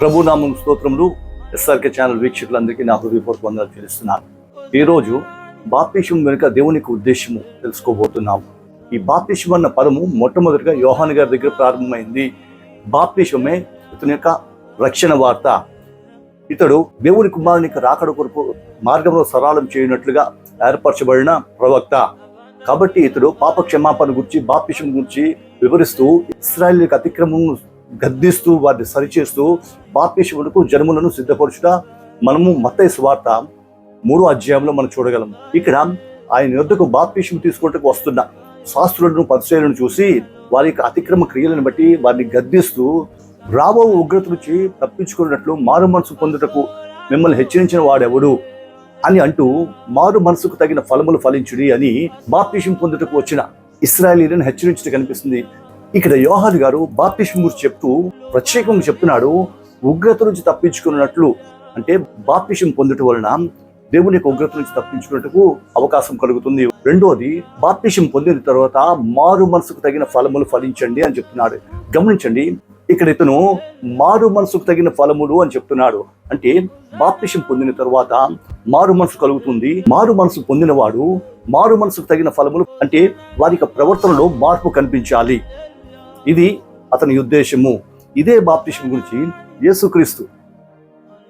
ప్రభునామం స్తోత్రములు SRK channel వీక్షకులందరికీ నా హృదయపూర్వక వందలు తెలుస్తున్నాను ఈరోజు బాప్తిషం వెనుక దేవునికి ఉద్దేశము తెలుసుకోబోతున్నాము. ఈ బాప్తిషం అన్న పదము మొట్టమొదటిగా యోహాన్ గారి దగ్గర ప్రారంభమైంది. బాప్తిషమే ఇతని యొక్క రక్షణ వార్త. ఇతడు దేవుని కుమారునికి రాకడ కొరకు మార్గంలో సరళం చేయనట్లుగా ఏర్పరచబడిన ప్రవక్త. కాబట్టి ఇతడు పాప క్షమాపణ గురించి బాప్తిషం గురించి వివరిస్తూ ఇస్రాయల్ అతిక్రమం గద్దిస్తూ వారిని సరిచేస్తూ బాప్తిషములకు జన్ములను సిద్ధపరచుట మనము మత్తయి స్వార్త మూడో అధ్యాయంలో మనం చూడగలం. ఇక్కడ ఆయన యొద్దకు బాప్తిషం తీసుకుంటకు వస్తున్న శాస్త్రులను పరిచయాలను చూసి వారి యొక్క అతిక్రమ క్రియలను బట్టి వారిని గద్దిస్తూ రాబో ఉగ్రత నుంచి తప్పించుకున్నట్లు మారు మనసు పొందుటకు మిమ్మల్ని హెచ్చరించిన వాడెవడు అని అంటూ మారు మనసుకు తగిన ఫలములు ఫలించుడి అని బాప్తిషం పొందుటకు వచ్చిన ఇస్రాయలీలను హెచ్చరించడం కనిపిస్తుంది. ఇక్కడ యోహాన్ గారు బాప్తిషం గురించి చెప్తూ ప్రత్యేకంగా చెప్తున్నాడు ఉగ్రత నుంచి తప్పించుకున్నట్లు. అంటే బాప్తిషం పొందుట వలన దేవుని యొక్క ఉగ్రత నుంచి తప్పించుకున్నట్టుకు అవకాశం కలుగుతుంది. రెండోది బాప్తిషం పొందిన తర్వాత మారు మనసుకు తగిన ఫలములు ఫలించండి అని చెప్తున్నాడు. గమనించండి ఇక్కడ ఇతను మారు మనసుకు తగిన ఫలములు అని చెప్తున్నాడు. అంటే బాప్తిషం పొందిన తర్వాత మారు మనసు కలుగుతుంది. మారు మనసు పొందినవాడు మారు మనసుకు తగిన ఫలములు అంటే వారి యొక్క ప్రవర్తనలో మార్పు కనిపించాలి. ఇది అతని ఉద్దేశము. ఇదే బాప్తిష్యం గురించి యేసుక్రీస్తు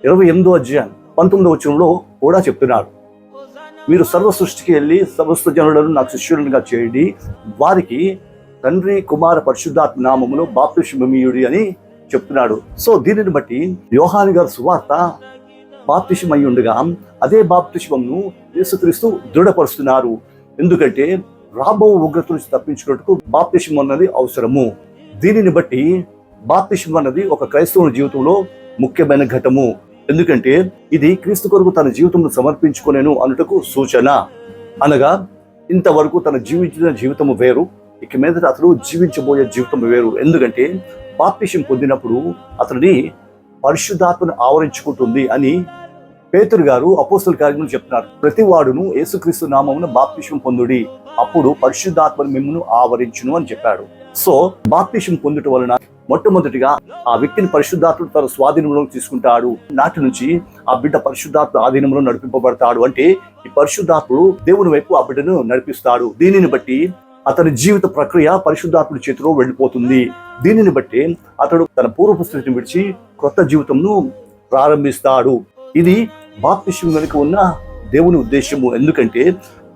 ఇరవై ఎనిమిదో అధ్యాయం పంతొమ్మిదో వచనంలో కూడా చెప్తున్నాడు. మీరు సర్వ సృష్టికి వెళ్ళి సమస్త జనులను నాకు శిష్యులుగా చేయండి. వారికి తండ్రి కుమార పరిశుద్ధాత్మ నామములో బాప్తిషమీయుడి అని చెప్తున్నాడు. సో దీనిని బట్టి యోహాని గారి సువార్త బాప్తిషం ఉండగా అదే బాప్తిషమంను యేసుక్రీస్తు దృఢపరుస్తున్నారు. ఎందుకంటే రాబో ఉగ్రత నుంచి తప్పించుకున్నట్టుకు బాప్తిష్యం అన్నది అవసరము. దీనిని బట్టి బాప్తిషం అన్నది ఒక క్రైస్తవుని జీవితంలో ముఖ్యమైన ఘటము. ఎందుకంటే ఇది క్రీస్తు కొరకు తన జీవితంలో సమర్పించుకునేను అనుటకు సూచన. అనగా ఇంతవరకు తన జీవించిన జీవితము వేరు ఇక మీద అతడు జీవించబోయే జీవితం వేరు. ఎందుకంటే బాప్తిష్యం పొందినప్పుడు అతడిని పరిశుద్ధాత్మను ఆవరించుకుంటుంది అని పేతురు గారు అపోస్తుల కార్యములు చెప్తున్నారు. ప్రతి వాడును యేసుక్రీస్తు నామమున బాప్తిషం పొందుడి. అప్పుడు పరిశుద్ధాత్మను మిమ్మల్ని ఆవరించును అని చెప్పాడు. సో బాప్తిషం పొందుట వలన మొట్టమొదటిగా ఆ వ్యక్తిని పరిశుద్ధాత్ముడు తన స్వాధీనంలో తీసుకుంటాడు. నాటి నుంచి ఆ బిడ్డ పరిశుద్ధాత్మ ఆధీనంలో నడిపింపబడతాడు. అంటే ఈ పరిశుద్ధాత్ముడు దేవుని వైపు ఆ బిడ్డను నడిపిస్తాడు. దీనిని బట్టి అతని జీవిత ప్రక్రియ పరిశుద్ధాత్ముడి చేతిలో వెళ్ళిపోతుంది. దీనిని బట్టి అతడు తన పూర్వపు స్థితిని విడిచి కొత్త జీవితంను ప్రారంభిస్తాడు. ఇది బాప్తిష్యం వెనుక ఉన్న దేవుని ఉద్దేశము. ఎందుకంటే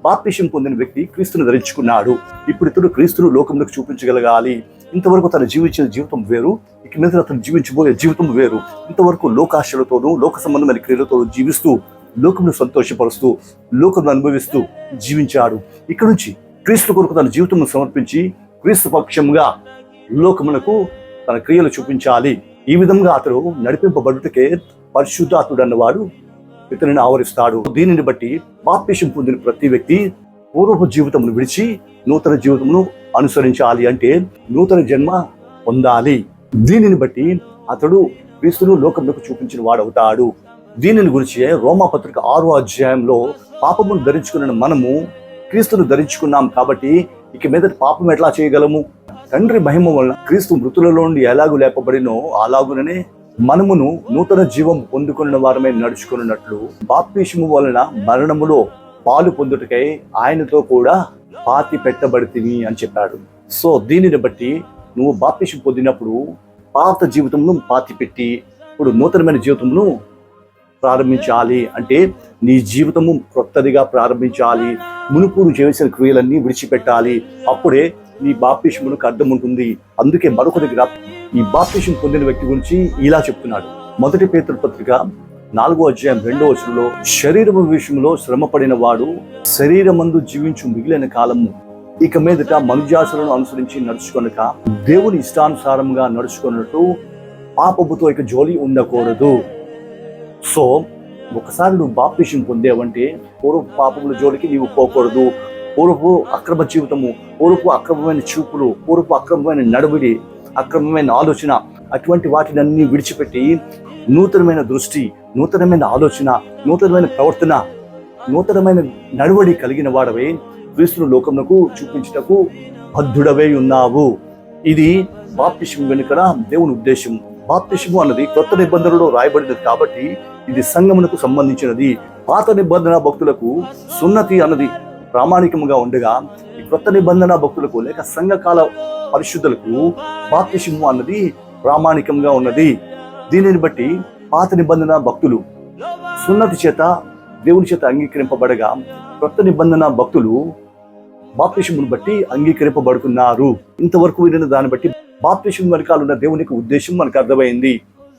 బాప్తిషం పొందిన వ్యక్తి క్రీస్తును ధరించుకున్నాడు. ఇప్పుడు ఇతడు క్రీస్తును లోకంలోకి చూపించగలగాలి. ఇంతవరకు తను జీవించిన జీవితం వేరు. ఇక మీద అతను జీవించబోయే జీవితం వేరు. ఇంతవరకు లోకాశలతోనూ లోక సంబంధమైన క్రియలతోనూ జీవిస్తూ లోకంను సంతోషపరుస్తూ లోకంను అనుభవిస్తూ జీవించాడు. ఇక్కడ నుంచి క్రీస్తు కొరకు తన జీవితం సమర్పించి క్రీస్తు పక్షంగా లోకమునకు తన క్రియలు చూపించాలి. ఈ విధంగా అతడు నడిపింపబడుటకే పరిశుద్ధాత్ముడు అన్నవాడు ఇతనిని ఆవరిస్తాడు. దీనిని బట్టి బాప్తిషం పొందిన ప్రతి వ్యక్తి పూర్వపు జీవితమును విడిచి నూతన జీవితమును అనుసరించాలి అంటే నూతన జన్మ పొందాలి. దీనిని బట్టి అతడు క్రీస్తును లోకంలోకి చూపించిన వాడవుతాడు. దీనిని గురించి రోమాపత్రిక ఆరో అధ్యాయంలో పాపమును ధరించుకున్న మనము క్రీస్తును ధరించుకున్నాం కాబట్టి ఇక మీద పాపం ఎట్లా చేయగలము? తండ్రి మహిమ వలన క్రీస్తు మృతులలో నుండి ఎలాగూ లేపబడినో అలాగుననే మనమును నూతన జీవం పొందుకున్న వారమే నడుచుకున్నట్లు బాప్తిషము వలన మరణములో పాలు పొందుటకై ఆయనతో కూడా పాతి పెట్టబడితివి అని చెప్పాడు. సో దీనిని బట్టి నువ్వు బాప్తిషం పొందినప్పుడు పాత జీవితంను పాతి పెట్టి ఇప్పుడు నూతనమైన జీవితంను ప్రారంభించాలి. అంటే నీ జీవితము క్రొత్తదిగా ప్రారంభించాలి. మునుపు చేసిన క్రియలన్నీ విడిచిపెట్టాలి. అప్పుడే నీ బాప్తిషమునకు అర్థం ఉంటుంది. అందుకే మరొక దగ్గర ఈ బాప్తిషం పొందిన వ్యక్తి గురించి ఇలా చెప్తున్నాడు. మొదటి పేతుల పత్రిక నాలుగో అధ్యాయం రెండో వచనంలో శరీరం విషయంలో శ్రమపడిన వాడు శరీరమందు జీవించు మిగిలిన కాలము. ఇక మీదట మనుజాసులను అనుసరించి నడుచుకొనక దేవుని ఇష్టానుసారంగా నడుచుకున్నట్టు పాపముతో ఇక జోలి ఉండకూడదు. సో ఒకసారి నువ్వు బాప్తిష్యం పొందేవంటే పూర్వ పాపముల జోలికి నీవు పోకూడదు. పూర్వపు అక్రమ జీవితము పూర్వపు అక్రమమైన చూపులు పూర్వపు అక్రమమైన నడువిడి అక్రమమైన ఆలోచన అటువంటి వాటినన్నీ విడిచిపెట్టి నూతనమైన దృష్టి నూతనమైన ఆలోచన నూతనమైన ప్రవర్తన నూతనమైన నడువడి కలిగిన వాడవే క్రీస్తును లోకమునకు చూపించుటకు బద్ధుడవై ఉన్నావు. ఇది బాప్తిషం వెనుకన దేవుని ఉద్దేశం బాప్తిషము అన్నది కొత్త నిబంధనలో రాయబడినది కాబట్టి ఇది సంగమునకు సంబంధించినది. పాత నిబంధన భక్తులకు సున్నతి అన్నది ప్రామాణికముగా ఉండగా ఈ కొత్త నిబంధన భక్తులకు లేక సంఘకాల పరిశుద్ధులకు బాప్తిషము అన్నది ప్రామాణికంగా ఉన్నది. దీనిని బట్టి పాత నిబంధన భక్తులు సున్నతి చేత దేవుని చేత అంగీకరింపబడగా కొత్త నిబంధన భక్తులు బాప్తిషమును బట్టి అంగీకరింపబడుతున్నారు. ఇంతవరకు వినిన దాన్ని బట్టి బాప్తిషం వెనకాల ఉన్న దేవునికి ఉద్దేశం మనకు అర్థమైంది.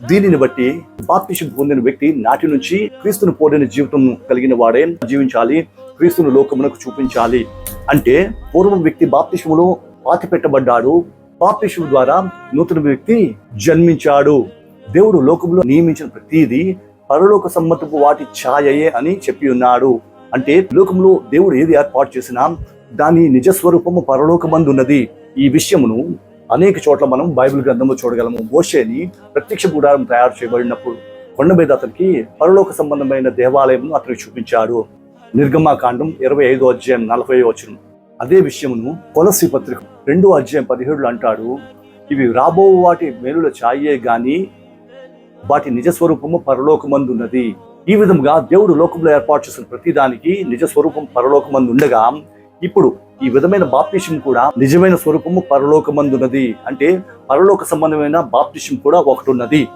దీనిని బట్టి బాప్తిషం పొందిన వ్యక్తి నాటి నుంచి క్రీస్తును పోలిన జీవితం కలిగిన వాడే జీవించాలి. క్రీస్తును లోకమునకు చూపించాలి అంటే పూర్వం వ్యక్తి బాప్తిష్ములో పాతి పెట్టబడ్డాడు బాప్తిష్ము ద్వారా నూతన వ్యక్తి జన్మించాడు. దేవుడు లోకంలో నియమించిన ప్రతిదీ పరలోక సమ్మతపు వాటి ఛాయయే అని చెప్పి ఉన్నాడు. అంటే లోకంలో దేవుడు ఏది ఏర్పాటు చేసినా దాని నిజ స్వరూపము పరలోకమందున్నది. ఈ విషయమును అనేక చోట్ల మనం బైబిల్ గ్రంథంలో చూడగలము. మోషేని ప్రత్యక్ష గుడారం తయారు చేయబడినప్పుడు కొండ మీద అతనికి పరలోక సంబంధమైన దేవాలయం అతనికి చూపించాడు నిర్గమాకాండం ఇరవై ఐదో అధ్యాయం నలభై వచనం. అదే విషయమును కొలసి పత్రిక రెండో అధ్యాయం పదిహేడులో అంటాడు ఇవి రాబో వాటి మేలుల ఛాయే గాని వాటి నిజ స్వరూపము పరలోకమందున్నది. ఈ విధంగా దేవుడు లోకంలో ఏర్పాటు చేసిన ప్రతిదానికి నిజ స్వరూపం పరలోకమందు ఉండగా ఇప్పుడు ఈ విధమైన బాప్తిషం కూడా నిజమైన స్వరూపము పరలోకమందున్నది. అంటే పరలోక సంబంధమైన బాప్తిషం కూడా ఒకటి ఉన్నది.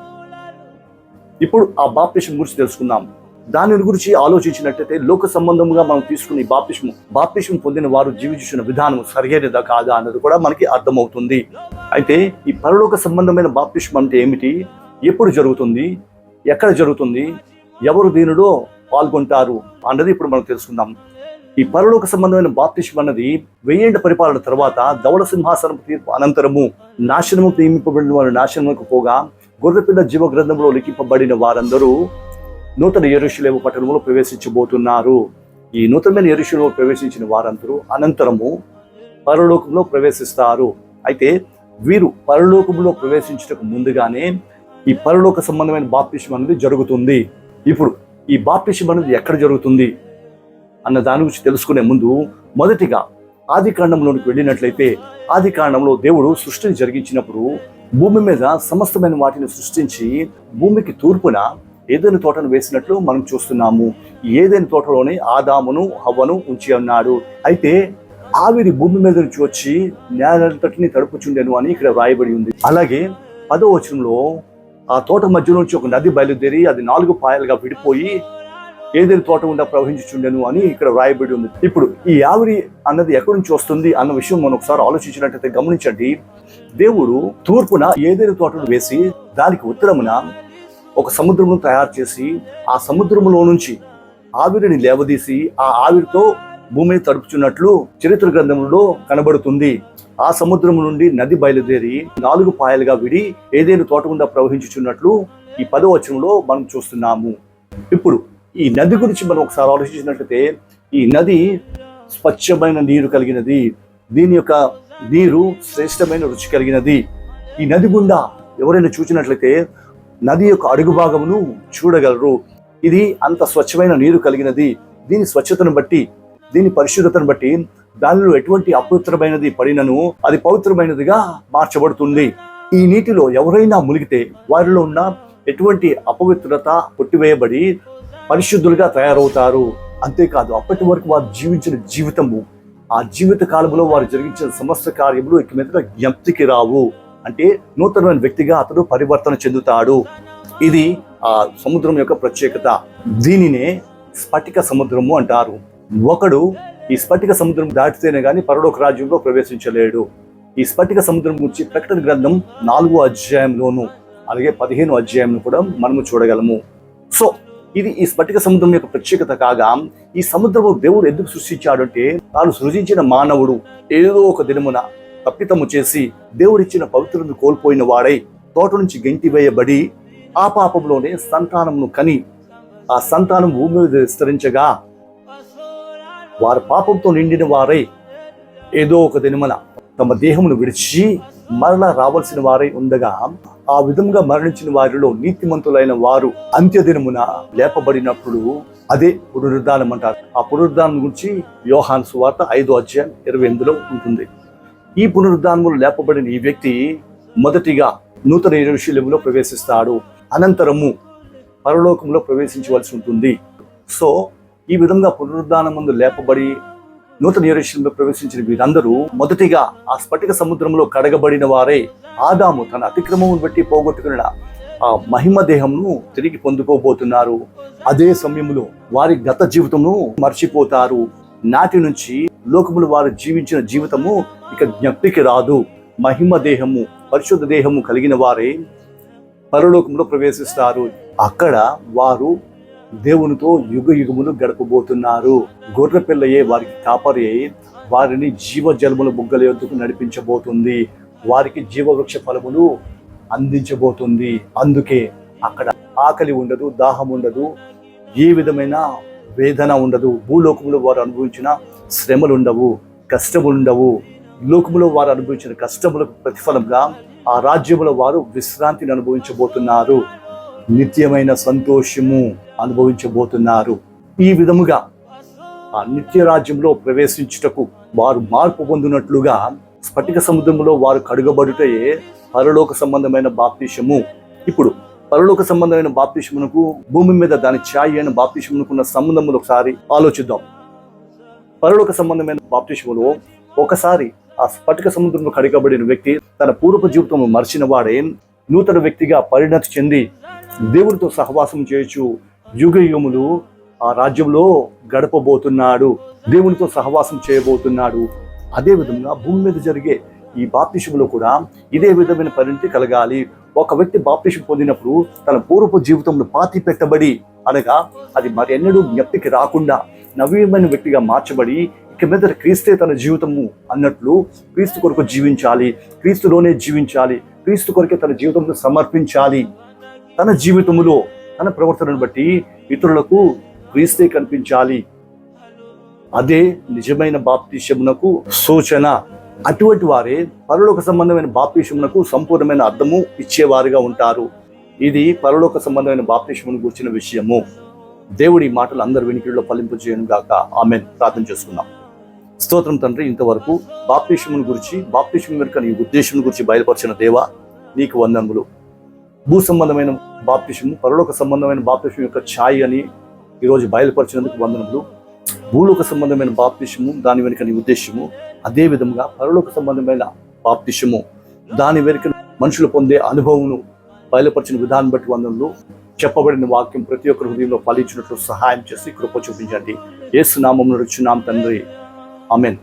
ఇప్పుడు ఆ బాప్తిషం గురించి తెలుసుకుందాం. దాని గురించి ఆలోచించినట్టయితే లోక సంబంధముగా మనం తీసుకుని బాప్తిష్ము బాప్తిష్ము పొందిన వారు జీవించిన విధానం సరైనదా కాదా అన్నది కూడా మనకి అర్థమవుతుంది. అయితే ఈ పరలోక సంబంధమైన బాప్తిష్మ అంటే ఏమిటి? ఎప్పుడు జరుగుతుంది? ఎక్కడ జరుగుతుంది? ఎవరు దీనిలో పాల్గొంటారు? అన్నది ఇప్పుడు మనం తెలుసుకుందాం. ఈ పరలోక సంబంధమైన బాప్తిష్మ అన్నది వెయ్యేండ్ల పరిపాలన తర్వాత ధవళ సింహాసనం తీర్పు అనంతరము నాశనము నియమింపబడిన వారు నాశనముకు పోగా గొర్రెపిల్ల జీవ గ్రంథంలో లిఖింపబడిన వారందరూ నూతన ఎరుషులేము పట్టణంలో ప్రవేశించబోతున్నారు. ఈ నూతనమైన ఎరుషులో ప్రవేశించిన వారందరూ అనంతరము పరలోకంలో ప్రవేశిస్తారు. అయితే వీరు పరలోకంలో ప్రవేశించటకు ముందుగానే ఈ పరలోక సంబంధమైన బాప్తిషం అనేది జరుగుతుంది. ఇప్పుడు ఈ బాప్తిష్యం అనేది ఎక్కడ జరుగుతుంది అన్న దాని గురించి తెలుసుకునే ముందు మొదటిగా ఆది కాండంలోనికి వెళ్ళినట్లయితే ఆది కాండంలో దేవుడు సృష్టిని జరిగించినప్పుడు భూమి మీద సమస్తమైన వాటిని సృష్టించి భూమికి తూర్పున ఏదైనా తోటను వేసినట్లు మనం చూస్తున్నాము. ఏదైనా తోటలోనే ఆదామును హవ్వను ఉంచి అన్నాడు. అయితే ఆవిరి భూమి మీద నుంచి వచ్చి నేలంతటిని తడుపుచుండెను అని ఇక్కడ రాయబడి ఉంది. అలాగే పదో వచనంలో ఆ తోట మధ్య నుంచి ఒక నది బయలుదేరి అది నాలుగు పాయలుగా విడిపోయి ఏదైనా తోట ఉండా ప్రవహించుచుండెను అని ఇక్కడ రాయబడి ఉంది. ఇప్పుడు ఈ ఆవిరి అన్నది ఎక్కడి నుంచి వస్తుంది అన్న విషయం మనం ఒకసారి ఆలోచించినట్లయితే గమనించండి. దేవుడు తూర్పున ఏదైనా తోటను వేసి దానికి ఉత్తరమున ఒక సముద్రమును తయారు చేసి ఆ సముద్రములో నుంచి ఆవిరిని లేవదీసి ఆ ఆవిరితో భూమిని తడుపుచున్నట్లు చరిత్ర గ్రంథంలో కనబడుతుంది. ఆ సముద్రం నుండి నది బయలుదేరి నాలుగు పాయలుగా విడి ఏదైనా తోట గుండా ప్రవహించుచున్నట్లు ఈ పదవచనంలో మనం చూస్తున్నాము. ఇప్పుడు ఈ నది గురించి మనం ఒకసారి ఆలోచించినట్లయితే ఈ నది స్వచ్ఛమైన నీరు కలిగినది దీని యొక్క నీరు శ్రేష్టమైన రుచి కలిగినది. ఈ నది గుండా ఎవరైనా చూసినట్లయితే నది యొక్క అడుగు భాగమును చూడగలరు. ఇది అంత స్వచ్ఛమైన నీరు కలిగినది. దీని స్వచ్ఛతను బట్టి దీని పరిశుద్ధతను బట్టి దానిలో ఎటువంటి అపవిత్రమైనది పడినను అది పవిత్రమైనదిగా మార్చబడుతుంది. ఈ నీటిలో ఎవరైనా మునిగితే వారిలో ఉన్న ఎటువంటి అపవిత్రత కొట్టివేయబడి పరిశుద్ధులుగా తయారవుతారు. అంతేకాదు అప్పటి వరకు వారు జీవించిన జీవితము ఆ జీవిత కాలంలో వారు జరిగించిన సమస్త కార్యములు ఇక మీద జ్ఞప్తికి రావు. అంటే నూతనమైన వ్యక్తిగా అతడు పరివర్తన చెందుతాడు. ఇది ఆ సముద్రం యొక్క ప్రత్యేకత. దీనినే స్ఫటిక సముద్రము అంటారు. ఒకడు ఈ స్ఫటిక సముద్రం దాటితేనే కానీ పరలోక రాజ్యంలో ప్రవేశించలేడు. ఈ స్ఫటిక సముద్రం గురించి ప్రకటన గ్రంథం నాలుగో అధ్యాయంలోను అలాగే పదిహేను అధ్యాయంలో కూడా మనము చూడగలము. సో ఇది ఈ స్ఫటిక సముద్రం యొక్క ప్రత్యేకత కాగా ఈ సముద్రము దేవుడు ఎందుకు సృష్టించాడు అంటే తాను సృజించిన మానవుడు ఏదో ఒక దినమున తప్పితము చేసి దేవుడిచ్చిన పవిత్రను కోల్పోయిన వాడై తోట నుంచి గెంటి వేయబడి ఆ పాపంలోనే సంతానమును కని ఆ సంతానం భూమి మీద విస్తరించగా వారి పాపంతో నిండిన వారై ఏదో ఒక దినమున తమ దేహమును విడిచి మరలా రావాల్సిన వారై ఉండగా ఆ విధంగా మరణించిన వారిలో నీతిమంతులైన వారు అంత్యదినమున లేపబడినప్పుడు అదే పునరుద్ధానం అంటారు ఆ పునరుద్ధానం గురించి యోహాన్ సువార్త ఐదో అధ్యాయం ఇరవై ఎనిమిదిలో ఉంటుంది. ఈ పునరుద్ధానములు లేపబడిన ఈ వ్యక్తి మొదటిగా నూతన ఎరుశీలంలో ప్రవేశిస్తాడు. అనంతరము పరలోకంలో ప్రవేశించవలసి ఉంటుంది. సో ఈ విధంగా పునరుద్ధానం ముందు లేపబడి నూతన ఎరుశీలంలో ప్రవేశించిన వీరందరూ మొదటిగా ఆ స్ఫటిక సముద్రంలో కడగబడిన వారే ఆదాము తన అతిక్రమమును బట్టి పోగొట్టుకున్న ఆ మహిమ దేహంను తిరిగి పొందుకోబోతున్నారు. అదే సమయంలో వారి గత జీవితమును మర్చిపోతారు. నాటి నుంచి లోకములు వారు జీవించిన జీవితము ఇక జ్ఞప్తికి రాదు. మహిమ దేహము పరిశుద్ధ దేహము కలిగిన వారే పరలోకంలో ప్రవేశిస్తారు. అక్కడ వారు దేవునితో యుగ యుగములు గడపబోతున్నారు. గొర్రె పిల్లయే వారికి కాపరి అయి వారిని జీవజలముల బుగ్గల యొద్దకు నడిపించబోతుంది. వారికి జీవవృక్ష ఫలములు అందించబోతుంది. అందుకే అక్కడ ఆకలి ఉండదు దాహం ఉండదు. ఏ విధమైన వేదన ఉండదు. భూలోకంలో వారు అనుభవించిన శ్రమలు ఉండవు కష్టములు ఉండవు లోకములో వారు అనుభవించిన కష్టములకు ప్రతిఫలంగా ఆ రాజ్యములో వారు విశ్రాంతిని అనుభవించబోతున్నారు. నిత్యమైన సంతోషము అనుభవించబోతున్నారు. ఈ విధముగా ఆ నిత్య రాజ్యంలో ప్రవేశించుటకు వారు మార్పు పొందినట్లుగా స్ఫటిక సముద్రంలో వారు కడుగబడుటయే పరలోక సంబంధమైన బాప్తిషము ఇప్పుడు పరలోక సంబంధమైన బాప్తిష్మునకు భూమి మీద దాని ఛాయి అయిన బాప్తిష్మునకున్న సంబంధములు ఒకసారి ఆలోచిద్దాం. పరలోక సంబంధమైన బాప్తిషములో ఒకసారి ఆ స్ఫటిక సముద్రంలో కడగబడిన వ్యక్తి తన పూర్వ జీవితము మర్చిన వాడే నూతన వ్యక్తిగా పరిణతి చెంది దేవుడితో సహవాసం చేయొచ్చు యుగ యుగములు ఆ రాజ్యంలో గడపబోతున్నాడు. దేవునితో సహవాసం చేయబోతున్నాడు. అదే విధంగా భూమి మీద జరిగే ఈ బాప్తిషములో కూడా ఇదే విధమైన పరిణతి కలగాలి. ఒక వ్యక్తి బాప్తిషం పొందినప్పుడు తన పూర్వపు జీవితంలో పాతి పెట్టబడి అనగా అది మరి ఎన్నడూ జ్ఞప్తికి రాకుండా నవీనమైన వ్యక్తిగా మార్చబడి ఇక మీద క్రీస్తే తన జీవితము అన్నట్లు క్రీస్తు కొరకు జీవించాలి క్రీస్తులోనే జీవించాలి క్రీస్తు కొరకే తన జీవితంలో సమర్పించాలి. తన జీవితములో తన ప్రవర్తనను బట్టి ఇతరులకు క్రీస్తే కనిపించాలి. అదే నిజమైన బాప్తిష్యమునకు సూచన. అటువంటి వారే పరలోక సంబంధమైన బాప్తిష్యమునకు సంపూర్ణమైన అర్థము ఇచ్చేవారుగా ఉంటారు. ఇది పరలోక సంబంధమైన బాప్తిష్యమును గుర్చిన విషయము. దేవుడి మాటలు అందరి వెనుకల్లో ఫలింపు చేయను గాక. ఆమె ప్రార్థన చేసుకుందాం. స్తోత్రం తండ్రి ఇంతవరకు బాప్తిష్యమును గురించి బాప్తిష్యం వెనుక నీ ఉద్దేశం గురించి బయలుపరిచిన దేవ నీకు వందనములు. భూ సంబంధమైన బాప్తిషము పరలోక సంబంధమైన బాప్తిషం యొక్క ఛాయ్ అని ఈరోజు బయలుపరిచినందుకు వందనములు. భూలోక సంబంధమైన బాప్తిష్యము దాని వెనుక నీ ఉద్దేశము అదే విధంగా పరలోక సంబంధమైన బాప్తిషము దాని వెనుక మనుషులు పొందే అనుభవమును బయలుపరిచిన విధానం బట్టి వందనలు చెప్పబడిన వాక్యం ప్రతి ఒక్కరి హృదయంలో ఫలించినట్లు సహాయం చేసి కృప చూపించండి. ఏసు నామం నడుచున్నాం తండ్రి. అమెన్